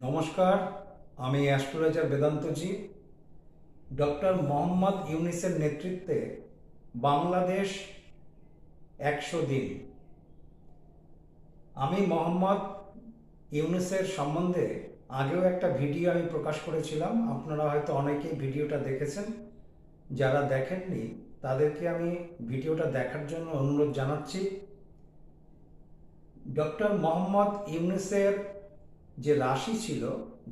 নমস্কার, আমি astrologer বেদান্তজি। Doctor Mohammad ইউনিসের নেতৃত্বে বাংলাদেশ একশো দিন। আমি মোহাম্মদ ইউনিসের সম্বন্ধে আগেও একটা ভিডিও আমি প্রকাশ করেছিলাম। আপনারা হয়তো অনেকেই ভিডিওটা দেখেছেন। যারা দেখেননি, তাদেরকে আমি ভিডিওটা দেখার জন্য অনুরোধ জানাচ্ছি। ডক্টর মোহাম্মদ ইউনিসের যে রাশি ছিল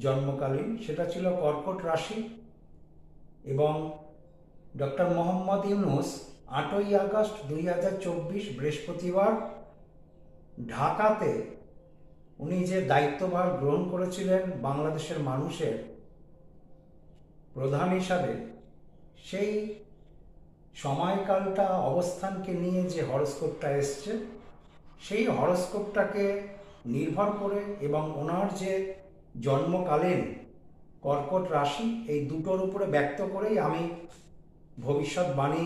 জন্মকালীন, সেটা ছিল কর্কট রাশি এবং ডক্টর মোহাম্মদ ইউনুস আটই আগস্ট দুই হাজার চব্বিশ বৃহস্পতিবার ঢাকাতে উনি যে দায়িত্বভার গ্রহণ করেছিলেন বাংলাদেশের মানুষের প্রধান হিসাবে, সেই সময়কালটা অবস্থানকে নিয়ে যে হরস্কোপটা এসছে, সেই হরস্কোপটাকে নির্ভর করে এবং ওনার যে জন্মকালীন কর্কট রাশি, এই দুটোর উপরে ব্যক্ত করেই আমি ভবিষ্যৎবাণী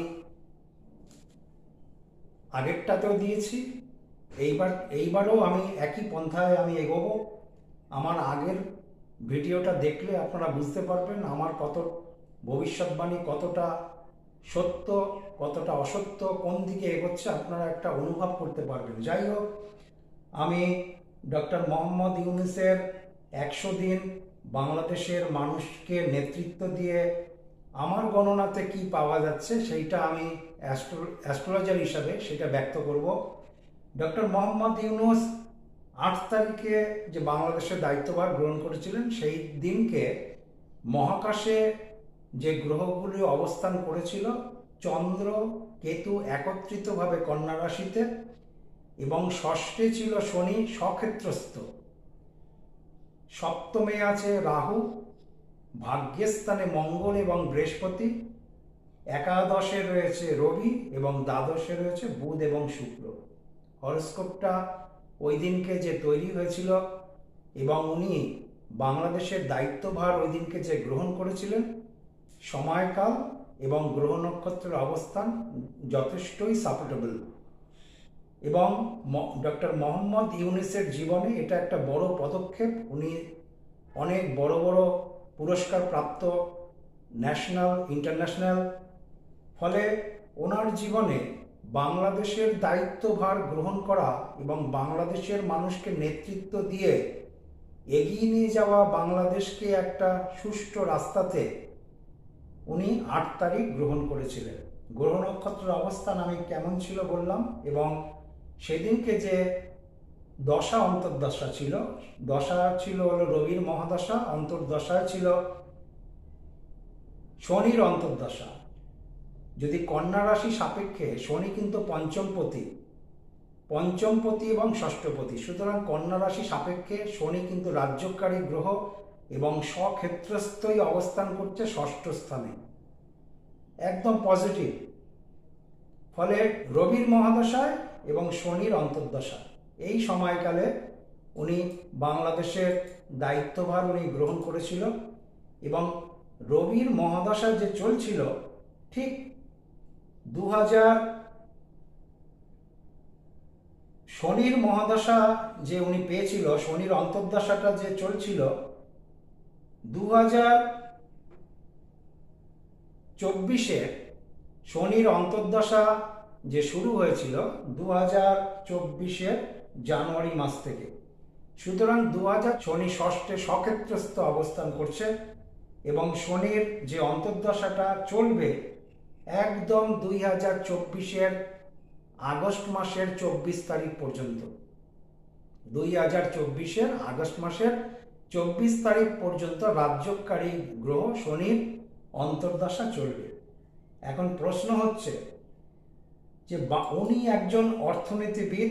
আগেরটাতেও দিয়েছি। এইবার, এইবারও আমি একই পন্থায় আমি এগোবো। আমার আগের ভিডিওটা দেখলে আপনারা বুঝতে পারবেন আমার কত ভবিষ্যৎবাণী কতটা সত্য, কতটা অসত্য, কোন দিকে এগোচ্ছে আপনারা একটা অনুভব করতে পারবেন। যাই হোক, আমি ডক্টর মোহাম্মদ ইউনিসের একশো দিন বাংলাদেশের মানুষকে নেতৃত্ব দিয়ে আমার গণনাতে কি পাওয়া যাচ্ছে সেইটা আমি অ্যাস্ট্রো, অ্যাস্ট্রোলজার হিসাবে সেটা ব্যক্ত করব। ডক্টর মোহাম্মদ ইউনুস আট তারিখে যে বাংলাদেশের দায়িত্বভার গ্রহণ করেছিলেন, সেই দিনকে মহাকাশে যে গ্রহগুলি অবস্থান করেছিল, চন্দ্র, কেতু একত্রিতভাবে কন্যা রাশিতে এবং ষষ্ঠে ছিল শনি সক্ষেত্রস্থ সপ্তমে আছে রাহু, ভাগ্যস্থানে মঙ্গল এবং বৃহস্পতি, একাদশে রয়েছে রবি এবং দ্বাদশে রয়েছে বুধ এবং শুক্র। হরস্কোপটা ওই দিনকে যে তৈরি হয়েছিল এবং উনি বাংলাদেশের দায়িত্বভার ওই দিনকে যে গ্রহণ করেছিলেন, সময়কাল এবং গ্রহ নক্ষত্রের অবস্থান যথেষ্টই সাপোর্টেবল এবং ডক্টর মোহাম্মদ ইউনিসের জীবনে এটা একটা বড় পদক্ষেপ। উনি অনেক বড় বড় পুরস্কার প্রাপ্ত ন্যাশনাল, ইন্টারন্যাশনাল। ফলে ওনার জীবনে বাংলাদেশের দায়িত্বভার গ্রহণ করা এবং বাংলাদেশের মানুষকে নেতৃত্ব দিয়ে এগিয়ে নিয়ে যাওয়া বাংলাদেশকে একটা সুষ্ঠু রাস্তাতে উনি আট তারিখ গ্রহণ করেছিলেন। গ্রহ নক্ষত্রের অবস্থান আমি কেমন ছিল বললাম এবং সেদিনকে যে দশা অন্তর্দশা ছিল, দশা ছিল হলো রবির মহাদশা, অন্তর্দশা ছিল শনির অন্তর্দশা। যদি কন্যা রাশি সাপেক্ষে শনি কিন্তু পঞ্চমপতি পঞ্চমপতি এবং ষষ্ঠপতি। সুতরাং কন্যা রাশি সাপেক্ষে শনি কিন্তু রাজ্যকারী গ্রহ এবং স্বক্ষেত্রস্থই অবস্থান করছে ষষ্ঠ স্থানে। একদম পজিটিভ ফলে রবির মহাদশায় এবং শনির অন্তর্দশা। এই সময়কালে উনি বাংলাদেশের দায়িত্বভার উনি গ্রহণ করেছিল এবং রবির মহাদশা যে চলছিল, ঠিক দু হাজার শনির মহাদশা যে উনি পেয়েছিল, শনির অন্তর্দশাটা যে চলছিল দু হাজার চব্বিশে শনির অন্তর্দশা যে শুরু হয়েছিল দু হাজার চব্বিশের জানুয়ারি মাস থেকে। সুতরাং দু হাজার শনি ষষ্ঠে সক্ষেত্রস্থ অবস্থান করছে এবং শনির যে অন্তর্দশাটা চলবে একদম দুই হাজার চব্বিশের আগস্ট মাসের চব্বিশ তারিখ পর্যন্ত। দুই হাজার চব্বিশের আগস্ট মাসের চব্বিশ তারিখ পর্যন্ত রাজ্যকারী গ্রহ শনির অন্তর্দশা চলবে। এখন প্রশ্ন হচ্ছে যে উনি একজন অর্থনীতিবিদ,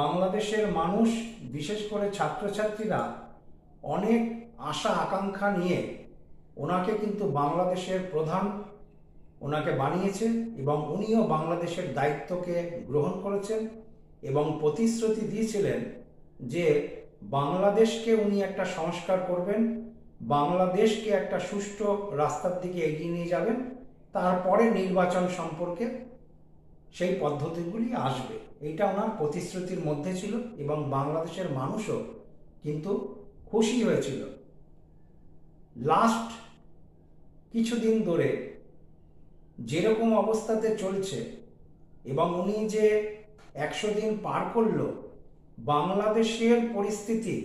বাংলাদেশের মানুষ, বিশেষ করে ছাত্রছাত্রীরা অনেক আশা, আকাঙ্ক্ষা নিয়ে ওনাকে কিন্তু বাংলাদেশের প্রধান ওনাকে বানিয়েছে এবং উনিও বাংলাদেশের দায়িত্বকে গ্রহণ করেছেন এবং প্রতিশ্রুতি দিয়েছিলেন যে বাংলাদেশকে উনি একটা সংস্কার করবেন, বাংলাদেশকে একটা সুষ্ঠু রাস্তার দিকে এগিয়ে নিয়ে যাবেন, তারপরে নির্বাচন সম্পর্কে সেই পদ্ধতিগুলি আসবে। এইটা ওনার প্রতিশ্রুতির মধ্যে ছিল এবং বাংলাদেশের মানুষও কিন্তু খুশি হয়েছিল। লাস্ট কিছুদিন ধরে যেরকম অবস্থাতে চলছে এবং উনি যে একশো দিন পার করল, বাংলাদেশের পরিস্থিতি,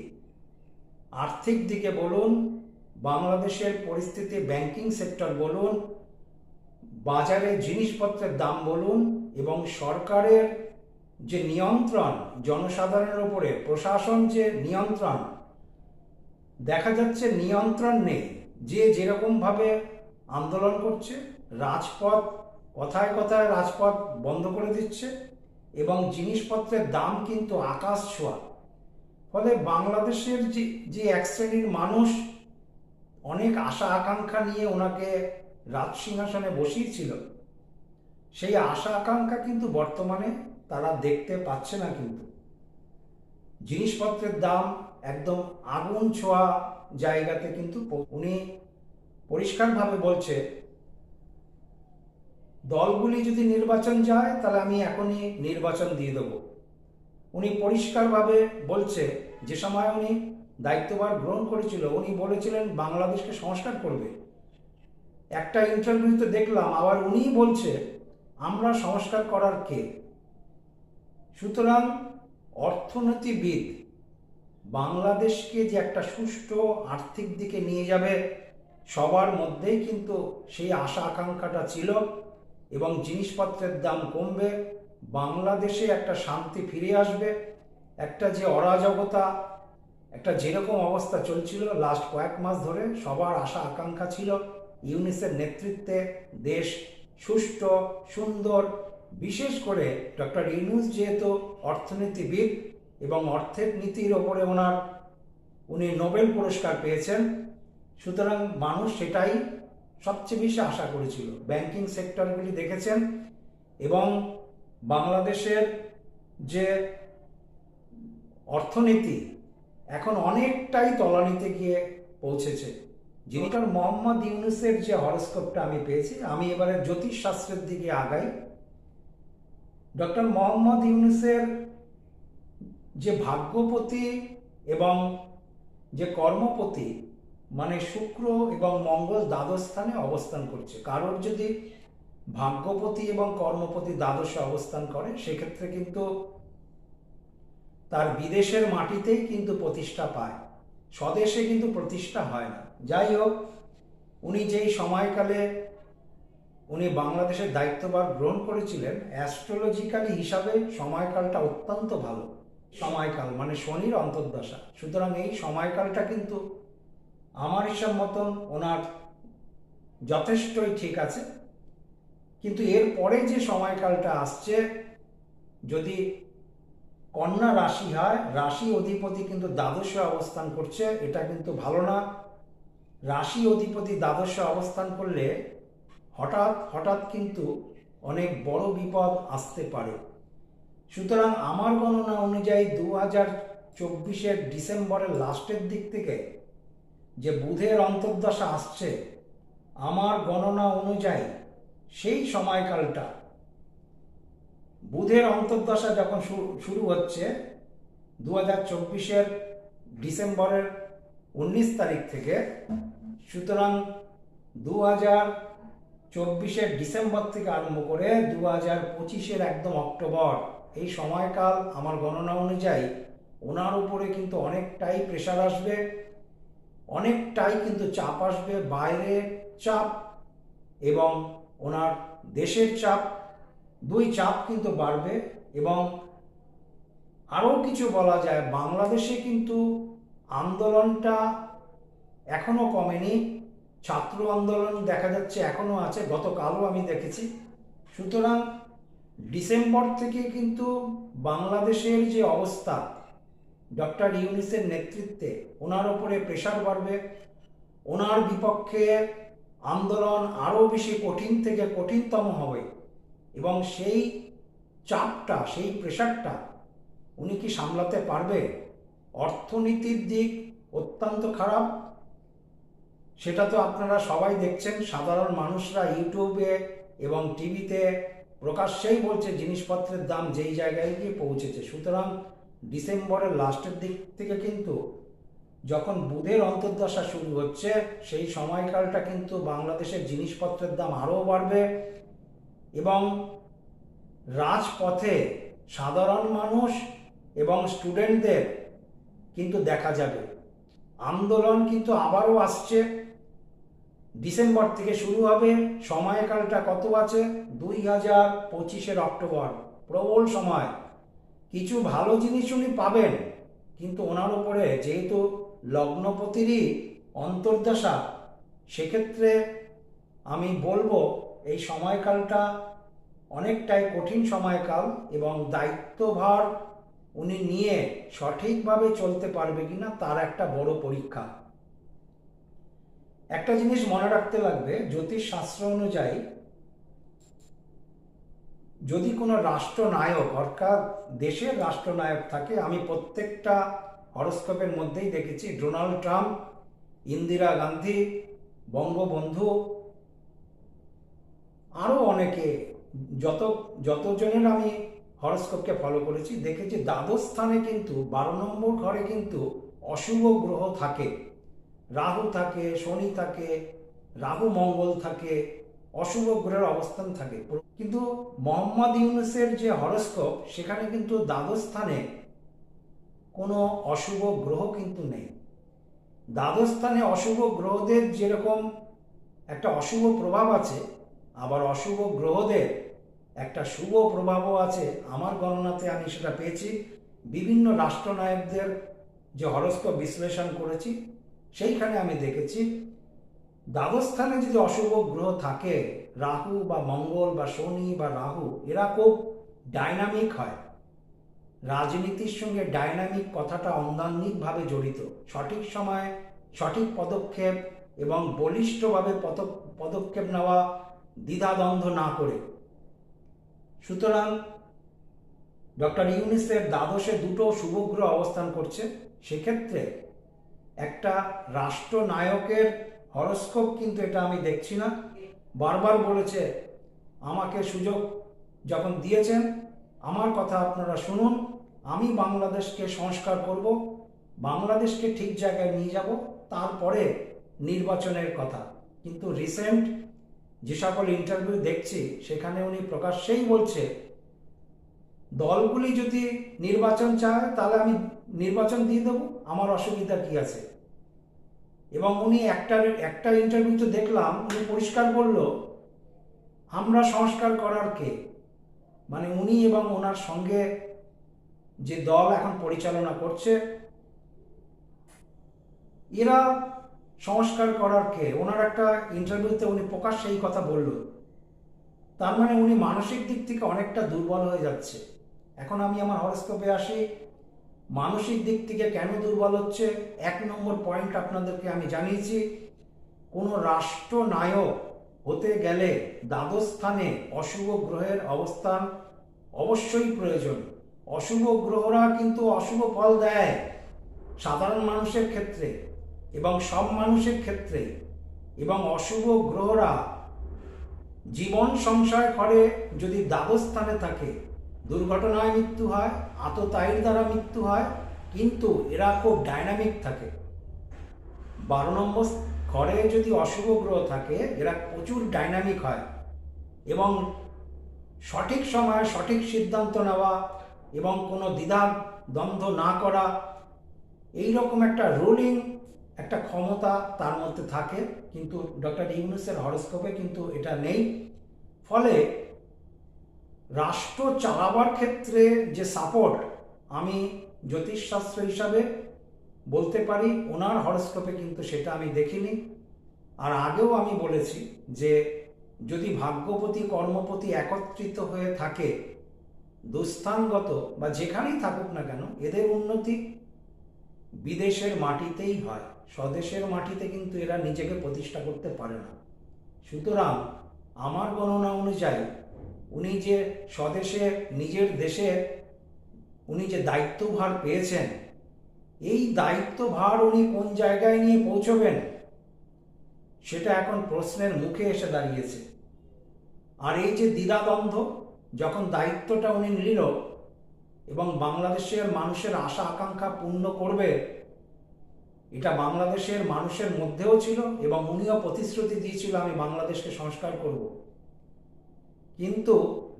আর্থিক দিকে বলুন, বাংলাদেশের পরিস্থিতি ব্যাংকিং সেক্টর বলুন, বাজারে জিনিসপত্রের দাম বলুন এবং সরকারের যে নিয়ন্ত্রণ, জনসাধারণের উপরে, প্রশাসন যে নিয়ন্ত্রণ, দেখা যাচ্ছে নিয়ন্ত্রণ নেই। যে যেরকমভাবে আন্দোলন করছে, রাজপথ কথায় কথায় রাজপথ বন্ধ করে দিচ্ছে এবং জিনিসপত্রের দাম কিন্তু আকাশ ছোঁয়া। ফলে বাংলাদেশের যে যে এক শ্রেণির মানুষ অনেক আশা আকাঙ্ক্ষা নিয়ে ওনাকে রাজ সিংহাসনে বসিয়েছিল সেই আশা আকাঙ্ক্ষা কিন্তু বর্তমানে তারা দেখতে পাচ্ছে না কিন্তু। জিনিসপত্রের দাম একদম আগুন ছোঁয়া জায়গাতে কিন্তু উনি পরিষ্কারভাবে বলছে, দলগুলি যদি নির্বাচন যায়, তাহলে আমি এখনই নির্বাচন দিয়ে দেবো। উনি পরিষ্কারভাবে বলছে, যে সময় উনি দায়িত্বভার গ্রহণ করেছিল, উনি বলেছিলেন বাংলাদেশকে সংস্কার করবে। একটা ইন্টারভিউতে দেখলাম, আবার উনিই বলছে আমরা সংস্কার করার কে? সুতরাং অর্থনীতিবিদ বাংলাদেশকে যে একটা সুষ্ঠু আর্থিক দিকে নিয়ে যাবে, সবার মধ্যেই কিন্তু সেই আশা আকাঙ্ক্ষাটা ছিল এবং জিনিসপত্রের দাম কমবে, বাংলাদেশে একটা শান্তি ফিরে আসবে, একটা যে অরাজকতা, একটা যেরকম অবস্থা চলছিল লাস্ট কয়েক মাস ধরে, সবার আশা আকাঙ্ক্ষা ছিল ইউনিসের নেতৃত্বে দেশ সুষ্ঠু, সুন্দর, বিশেষ করে ডক্টর ইউনুস যেহেতু অর্থনীতিবিদ এবং অর্থের নীতির ওপরে ওনার, উনি নোবেল পুরস্কার পেয়েছেন, সুতরাং মানুষ সেটাই সবচেয়ে বেশি আশা করেছিল। ব্যাংকিং সেক্টরগুলি দেখেছেন এবং বাংলাদেশের যে অর্থনীতি এখন অনেকটাই তলানিতে গিয়ে পৌঁছেছে। যিনিটার মোহাম্মদ ইউনুসের যে হরস্কোপটা আমি পেয়েছি, আমি এবারে জ্যোতিষ শাস্ত্রের দিকে আগাই। ডক্টর মোহাম্মদ ইউনুসের যে ভাগ্যপতি এবং যে কর্মপতি মানে শুক্র এবং মঙ্গল দ্বাদশ স্থানে অবস্থান করছে। কারোর যদি ভাগ্যপতি এবং কর্মপতি দ্বাদশে অবস্থান করে, সেক্ষেত্রে কিন্তু তার বিদেশের মাটিতেই কিন্তু প্রতিষ্ঠা পায়। স্বদেশে কিন্তু প্রতিষ্ঠা হয় না। যাই হোক উনি যেই সময়কালে উনি বাংলাদেশের দায়িত্বভার গ্রহণ করেছিলেন অ্যাস্ট্রোলজিক্যালি হিসাবে সময়কালটা অত্যন্ত ভালো। সময়কাল মানে শনির অন্তর্দশা। সুতরাং এই সময়কালটা কিন্তু আমার হিসাব মতন ওনার যথেষ্টই ঠিক আছে। কিন্তু এর পরে যে সময়কালটা আসছে, যদি কন্যা রাশি হয়, রাশি অধিপতি কিন্তু দ্বাদশে অবস্থান করছে, এটা কিন্তু ভালো না। রাশি অধিপতি দ্বাদশে অবস্থান করলে হঠাৎ হঠাৎ কিন্তু অনেক বড় বিপদ আসতে পারে। সুতরাং আমার গণনা অনুযায়ী দু হাজার চব্বিশের ডিসেম্বরের লাস্টের দিক থেকে যে বুধের অন্তর্দশা আসছে, আমার গণনা অনুযায়ী সেই সময়কালটা বুধের অন্তর্দশা যখন শুরু হচ্ছে দু হাজার চব্বিশের ডিসেম্বরের উনিশ তারিখ থেকে সুতরাং দু হাজার চব্বিশের ডিসেম্বর থেকে আরম্ভ করে দু হাজার পঁচিশের একদম অক্টোবর, এই সময়কাল আমার গণনা অনুযায়ী ওনার উপরে কিন্তু অনেকটাই প্রেশার আসবে, অনেকটাই কিন্তু চাপ আসবে, বাইরের চাপ এবং ওনার দেশের চাপ, দুই চাপ কিন্তু বাড়বে এবং আরও কিছু বলা যায়, বাংলাদেশে কিন্তু আন্দোলনটা এখনও কমেনি। ছাত্র আন্দোলন দেখা যাচ্ছে, এখনও আছে, গতকালও আমি দেখেছি। সুতরাং ডিসেম্বর থেকে কিন্তু বাংলাদেশের যে অবস্থা, ডক্টর ইউনিসের নেতৃত্বে, ওনার ওপরে প্রেশার বাড়বে। ওনার বিপক্ষে আন্দোলন আরও বেশি কঠিন থেকে কঠিনতম হবে। এবং সেই চাপটা, সেই প্রেশারটা উনি কি সামলাতে পারবে? অর্থনীতির দিক অত্যন্ত খারাপ। সেটা তো আপনারা সবাই দেখছেন। সাধারণ মানুষরা ইউটিউবে এবং টিভিতে প্রকাশ্যেই বলছে জিনিসপত্রের দাম যেই জায়গায় গিয়ে পৌঁছেছে। সুতরাং ডিসেম্বরের লাস্টের দিক থেকে কিন্তু যখন বুধের অন্তর্দশা শুরু হচ্ছে, সেই সময়কালটা কিন্তু বাংলাদেশের জিনিসপত্রের দাম আরও বাড়বে এবং রাজপথে সাধারণ মানুষ এবং স্টুডেন্টদের কিন্তু দেখা যাবে। আন্দোলন কিন্তু আবারও আসছে। ডিসেম্বর থেকে শুরু হবে। সময়কালটা কত আছে? দুই হাজার পঁচিশের অক্টোবর। প্রবল সময়। কিছু ভালো জিনিস উনি পাবেন। কিন্তু ওনার উপরে যেহেতু লগ্নপতিরই অন্তর্দশা, সেক্ষেত্রে আমি বলব এই সময়কালটা অনেকটাই কঠিন সময়কাল এবং দায়িত্বভার উনি নিয়ে সঠিকভাবে চলতে পারবে কিনা তার একটা বড় পরীক্ষা। একটা জিনিস মনে রাখতে লাগবে জ্যোতিষ শাস্ত্র অনুযায়ী যদি কোনো রাষ্ট্রনায়ক অর্থাৎ দেশের রাষ্ট্রনায়ক থাকে, আমি প্রত্যেকটা হরস্কোপের মধ্যেই দেখেছি, ডোনাল্ড ট্রাম্প, ইন্দিরা গান্ধী, বঙ্গবন্ধু আরও অনেকে, যত, যতজনের আমি হরস্কোপকে ফলো করেছি, দেখেছি দ্বাদশ স্থানে কিন্তু, বারো নম্বর ঘরে কিন্তু অশুভ গ্রহ থাকে। রাহু থাকে, শনি থাকে, রাহু মঙ্গল থাকে, অশুভ গ্রহের অবস্থান থাকে। কিন্তু মোহাম্মদ ইউনুসের যে হরস্কোপ, সেখানে কিন্তু দ্বাদশ স্থানে কোনো অশুভ গ্রহ কিন্তু নেই। দ্বাদশ স্থানে অশুভ গ্রহদের যেরকম একটা অশুভ প্রভাব আছে, আবার অশুভ গ্রহদের একটা শুভ প্রভাবও আছে। আমার গণনাতে আমি সেটা পেয়েছি। বিভিন্ন রাষ্ট্রনায়কদের যে হরস্কোপ বিশ্লেষণ করেছি সেইখানে আমি দেখেছি দ্বাদস্থানে যদি অশুভ গ্রহ থাকে, রাহু বা মঙ্গল বা শনি বা রাহু, এরা খুব ডাইনামিক হয়। রাজনীতির সঙ্গে ডাইনামিক কথাটা অন্দান্নিকভাবে জড়িত। সঠিক সময়ে সঠিক পদক্ষেপ এবং বলিষ্ঠভাবে পদক্ষেপ নেওয়া দ্বিধাদ্বন্দ্ব না করে। সুতরাং ডক্টর ইউনিসেফ দ্বাদশে দুটো শুভগ্রহ অবস্থান করছে। সেক্ষেত্রে একটা রাষ্ট্রনায়কের হরস্কোপ কিন্তু এটা আমি দেখছি না। বারবার বলেছে, আমাকে সুযোগ যখন দিয়েছেন, আমার কথা আপনারা শুনুন, আমি বাংলাদেশকে সংস্কার করব, বাংলাদেশকে ঠিক জায়গায় নিয়ে যাব, তারপরে নির্বাচনের কথা। কিন্তু রিসেন্ট যে সকল ইন্টারভিউ দেখছি, সেখানে উনি প্রকাশ্যেই বলছে দলগুলি যদি নির্বাচন চায়, তাহলে আমি নির্বাচন দিয়ে দেবো। আমার অসুবিধা কি আছে? এবং উনি একটা একটা ইন্টারভিউতে দেখলাম, উনি পরিষ্কার বলল, আমরা সংস্কার করার কে? মানে উনি এবং ওনার সঙ্গে যে দল এখন পরিচালনা করছে, এরা সংস্কার করার কে? ওনার একটা ইন্টারভিউতে উনি প্রকাশ্যে এই কথা বলল। তার মানে উনি মানসিক দিক থেকে অনেকটা দুর্বল হয়ে যাচ্ছে। এখন আমি আমার হরস্কোপে আসি। মানসিক দিক থেকে কেন দুর্বল হচ্ছে? এক নম্বর পয়েন্ট আপনাদেরকে আমি জানিয়েছি, কোনো রাষ্ট্রনায়ক হতে গেলে দ্বাদশ স্থানে অশুভ গ্রহের অবস্থান অবশ্যই প্রয়োজন। অশুভ গ্রহরা কিন্তু অশুভ ফল দেয় সাধারণ মানুষের ক্ষেত্রে এবং সব মানুষের ক্ষেত্রে। এবং অশুভ গ্রহরা জীবন সংশয় করে যদি দ্বাদশ স্থানে থাকে দুর্ঘটনায় মৃত্যু হয়, আততায়ীর দ্বারা মৃত্যু হয়, কিন্তু এরা খুব ডাইনামিক থাকে। বারো নম্বর, ঘরে যদি অশুভ গ্রহ থাকে, এরা প্রচুর ডাইনামিক হয় এবং সঠিক সময়ে সঠিক সিদ্ধান্ত নেওয়া এবং কোনো দ্বিধা দ্বন্দ্ব না করা এই রকম একটা রুলিং একটা ক্ষমতা তার মধ্যে থাকে। কিন্তু ডক্টর ইউনুসের হরস্কোপে কিন্তু এটা নেই। ফলে রাষ্ট্র চালাবার ক্ষেত্রে যে সাপোর্ট আমি জ্যোতিষশাস্ত্র হিসাবে বলতে পারি, ওনার হরস্কোপে কিন্তু সেটা আমি দেখিনি। আর আগেও আমি বলেছি যে, যদি ভাগ্যপতি, কর্মপতি একত্রিত হয়ে থাকে, দুস্থানগত বা যেখানেই থাকুক না কেন, এদের উন্নতি বিদেশের মাটিতেই হয়। স্বদেশের মাটিতে কিন্তু এরা নিজেকে প্রতিষ্ঠা করতে পারে না। সুতরাং আমার গণনা অনুযায়ী উনি যে স্বদেশে, নিজের দেশে উনি যে দায়িত্বভার পেয়েছেন, এই দায়িত্বভার উনি কোন জায়গায় নিয়ে পৌঁছবেন, সেটা এখন প্রশ্নের মুখে এসে দাঁড়িয়েছে। আর এই যে দ্বিধাদ্বন্দ্ব, যখন দায়িত্বটা উনি নিল এবং বাংলাদেশের মানুষের আশা আকাঙ্ক্ষা পূর্ণ করবে, এটা বাংলাদেশের মানুষের মধ্যেও ছিল এবং উনিও প্রতিশ্রুতি দিয়েছিল, আমি বাংলাদেশকে সংস্কার করব। কিন্তু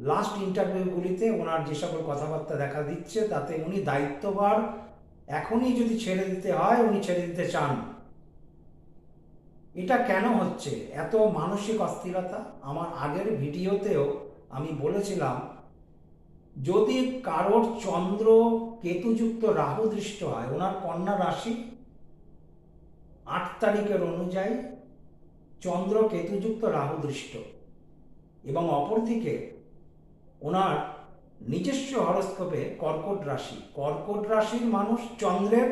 লাস্ট ইন্টারভিউগুলিতে ওনার যে সকল কথাবার্তা দেখা দিচ্ছে, তাতে উনি দায়িত্বভার। এখনই যদি ছেড়ে দিতে হয়, উনি ছেড়ে দিতে চান। এটা কেন হচ্ছে? এত মানসিক অস্থিরতা? আমার আগের ভিডিওতেও আমি বলেছিলাম, যদি কারোর চন্দ্র কেতুযুক্ত রাহু দৃষ্ট হয়, ওনার কন্যা রাশি আট তারিখের অনুযায়ী চন্দ্র কেতুযুক্ত রাহু দৃষ্ট। এবং অপরদিকে ওনার নিজস্ব হরস্কোপে কর্কট রাশি। কর্কট রাশির মানুষ চন্দ্রের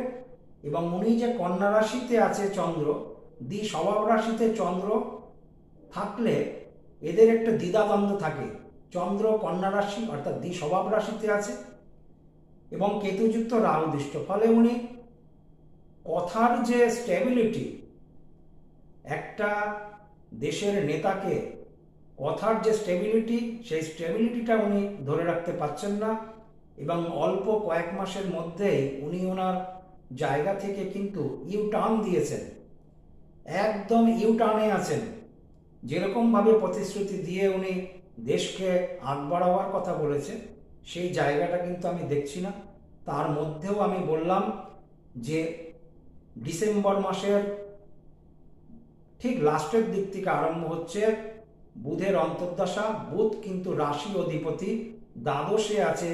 এবং উনি যে কন্যা রাশিতে আছে চন্দ্র দ্বি স্বভাব রাশিতে চন্দ্র থাকলে এদের একটা দ্বিধাদ্বন্দ্ব থাকে। চন্দ্র কন্যা রাশি অর্থাৎ দ্বি স্বভাব রাশিতে আছে এবং কেতুযুক্ত রাহু দৃষ্ট ফলে উনি কথার যে স্টেবিলিটি একটা দেশের নেতাকে কথার যে স্টেবিলিটি, সেই স্টেবিলিটিটা উনি ধরে রাখতে পারছেন না এবং অল্প কয়েক মাসের মধ্যেই উনি ওনার জায়গা থেকে কিন্তু ইউ টার্ন দিয়েছেন। একদম ইউ টার্নে আছেন। যেরকমভাবে প্রতিশ্রুতি দিয়ে উনি দেশকে আগ বাড়াবার কথা বলেছে, সেই জায়গাটা কিন্তু আমি দেখছি না। তার মধ্যেও আমি বললাম যে ডিসেম্বর মাসের ঠিক লাস্টের দিক থেকে আরম্ভ হচ্ছে বুধের অন্তর্দশা, বুধ কিন্তু রাশি অধিপতি। দ্বাদশে আছে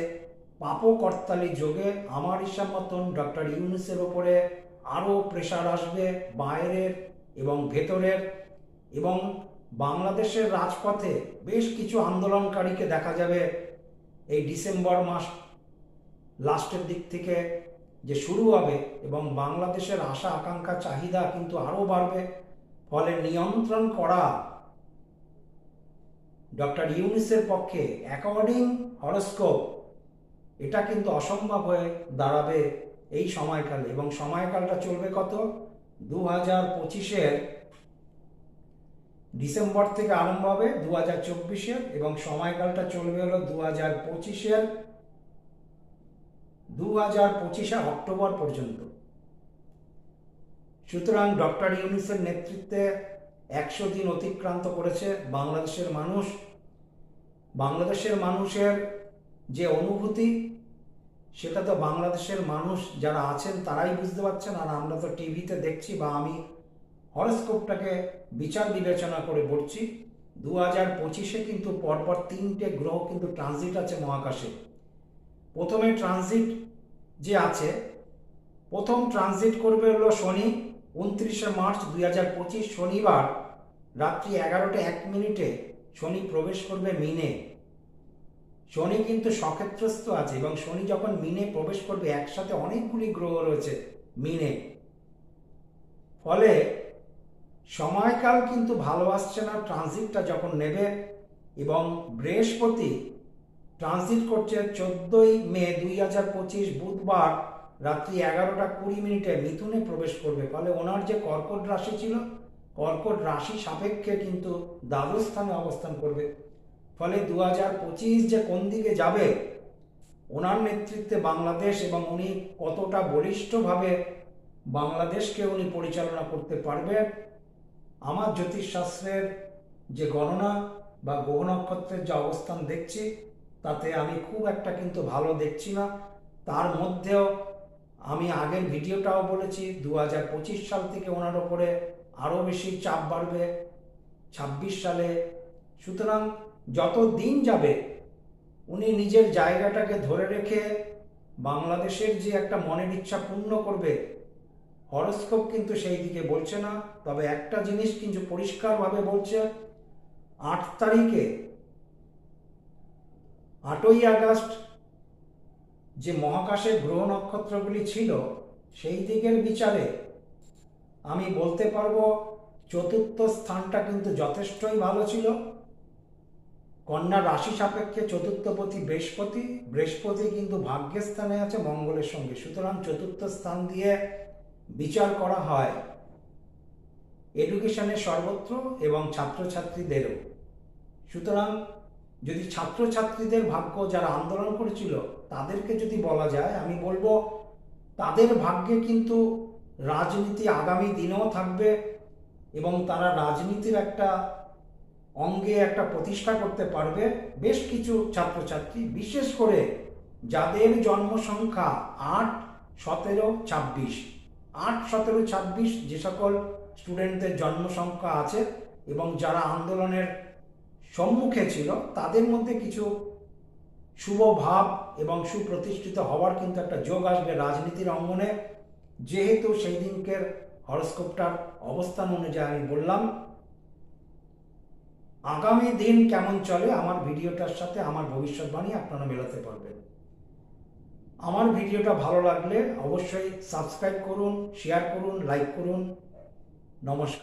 পাপকর্তালি যোগে। আমার হিসাব মতন ডক্টর ইউনুসের ওপরে আরও প্রেশার আসবে বাইরের এবং ভেতরের। এবং বাংলাদেশের রাজপথে বেশ কিছু আন্দোলনকারীকে দেখা যাবে এই ডিসেম্বর মাস লাস্টের দিক থেকে যে শুরু হবে। এবং বাংলাদেশের আশা আকাঙ্ক্ষা চাহিদা কিন্তু আরও বাড়বে। ফলে নিয়ন্ত্রণ করা ডক্টর ইউনিসের পক্ষে অ্যাকর্ডিং হরস্কোপ, এটা কিন্তু অসম্ভব হয়ে দাঁড়াবে এই সময়কালে। এবং সময়কালটা চলবে কত? দু হাজার পঁচিশের ডিসেম্বর থেকে আরম্ভ হবে দু হাজার চব্বিশের, এবং সময়কালটা চলবে হলো দু হাজার পঁচিশের দু হাজার পঁচিশে অক্টোবর পর্যন্ত। সুতরাং ডক্টর ইউনিসের নেতৃত্বে একশো দিন অতিক্রান্ত করেছে বাংলাদেশের মানুষ। বাংলাদেশের মানুষের যে অনুভূতি, সেটা তো বাংলাদেশের মানুষ যারা আছেন তারাই বুঝতে পারছেন। আর আমরা তো টিভিতে দেখছি বা আমি হরস্কোপটাকে বিচার বিবেচনা করে পড়ছি। দু হাজার পঁচিশে কিন্তু পরপর তিনটে গ্রহ কিন্তু ট্রানজিট আছে মহাকাশে। প্রথমে ট্রানজিট যে আছে, প্রথম ট্রানজিট করবে হলো শনি উনত্রিশে মার্চ দুই হাজার পঁচিশ শনিবার রাত্রি এগারোটা এক মিনিটে শনি প্রবেশ করবে মিনে। শনি কিন্তু সক্ষেত্রস্থ আছে এবং শনি যখন মিনে প্রবেশ করবে, একসাথে অনেকগুলি গ্রহ রয়েছে মিনে। ফলে সময়কাল কিন্তু ভালো আসছে না, ট্রানজিটটা যখন নেবে এবং বৃহস্পতি ট্রানজিট করছে চোদ্দই মে দুই হাজার পঁচিশ বুধবার রাত্রি এগারোটা কুড়ি মিনিটে মিথুনে প্রবেশ করবে। ফলে ওনার যে কর্কট রাশি ছিল, কর্কট রাশি সাপেক্ষে কিন্তু দ্বাদশ স্থানে অবস্থান করবে। ফলে দু হাজার পঁচিশ যে কোন দিকে যাবে, ওনার নেতৃত্বে বাংলাদেশ এবং উনি কতটা বলিষ্ঠভাবে বাংলাদেশকে উনি পরিচালনা করতে পারবে, আমার জ্যোতিষশাস্ত্রের যে গণনা বা গ্রহ নক্ষত্রের যে অবস্থান দেখছি, তাতে আমি খুব একটা কিন্তু ভালো দেখছি না। তার মধ্যেও আমি আগের ভিডিওটাও বলেছি দু হাজার পঁচিশ সাল থেকে ওনার ওপরে আরও বেশি চাপ বাড়বে, ছাব্বিশ সালে। সুতরাং যত দিন যাবে, উনি নিজের জায়গাটাকে ধরে রেখে বাংলাদেশের যে একটা মনের ইচ্ছা পূর্ণ করবে, হরস্কোপ কিন্তু সেই দিকে বলছে না। তবে একটা জিনিস কিন্তু পরিষ্কারভাবে বলছে, আট তারিখে, আটই আগস্ট যে মহাকাশে গ্রহ নক্ষত্রগুলি ছিল, সেই দিকের বিচারে আমি বলতে পারব, চতুর্থ স্থানটা কিন্তু যথেষ্টই ভালো ছিল। কন্যা রাশি সাপেক্ষে চতুর্থপতি বৃহস্পতি বৃহস্পতি কিন্তু ভাগ্যের স্থানে আছে, মঙ্গলের সঙ্গে। সুতরাং চতুর্থ স্থান দিয়ে বিচার করা হয়। এডুকেশনের সর্বত্র এবং ছাত্রছাত্রীদেরও। সুতরাং যদি ছাত্রছাত্রীদের ভাগ্য যারা আন্দোলন করেছিল তাদেরকে যদি বলা যায়, আমি বলব তাদের ভাগ্যে কিন্তু রাজনীতি আগামী দিনেও থাকবে এবং তারা রাজনীতির একটা অঙ্গে একটা প্রতিষ্ঠা করতে পারবে। বেশ কিছু ছাত্রছাত্রী, বিশেষ করে যাদের জন্ম সংখ্যা আট, সতেরো, ছাব্বিশ। আট, সতেরো, ছাব্বিশ যে সকল স্টুডেন্টদের জন্ম সংখ্যা আছে এবং যারা আন্দোলনের সম্মুখে ছিল, তাদের মধ্যে কিছু শুভ ভাব এবং সুপ্রতিষ্ঠিত হওয়ার কিন্তু একটা যোগ আসবে রাজনীতির অঙ্গনে। যেহেতু সেই দিনকের হরস্কোপটার অবস্থান অনুযায়ী আমি বললাম, আগামী দিন কেমন চলে আমার ভিডিওটার সাথে আমার ভবিষ্যৎবাণী আপনারা মেলাতে পারবেন। আমার ভিডিওটা ভালো লাগলে অবশ্যই সাবস্ক্রাইব করুন, শেয়ার করুন, লাইক করুন। নমস্কার।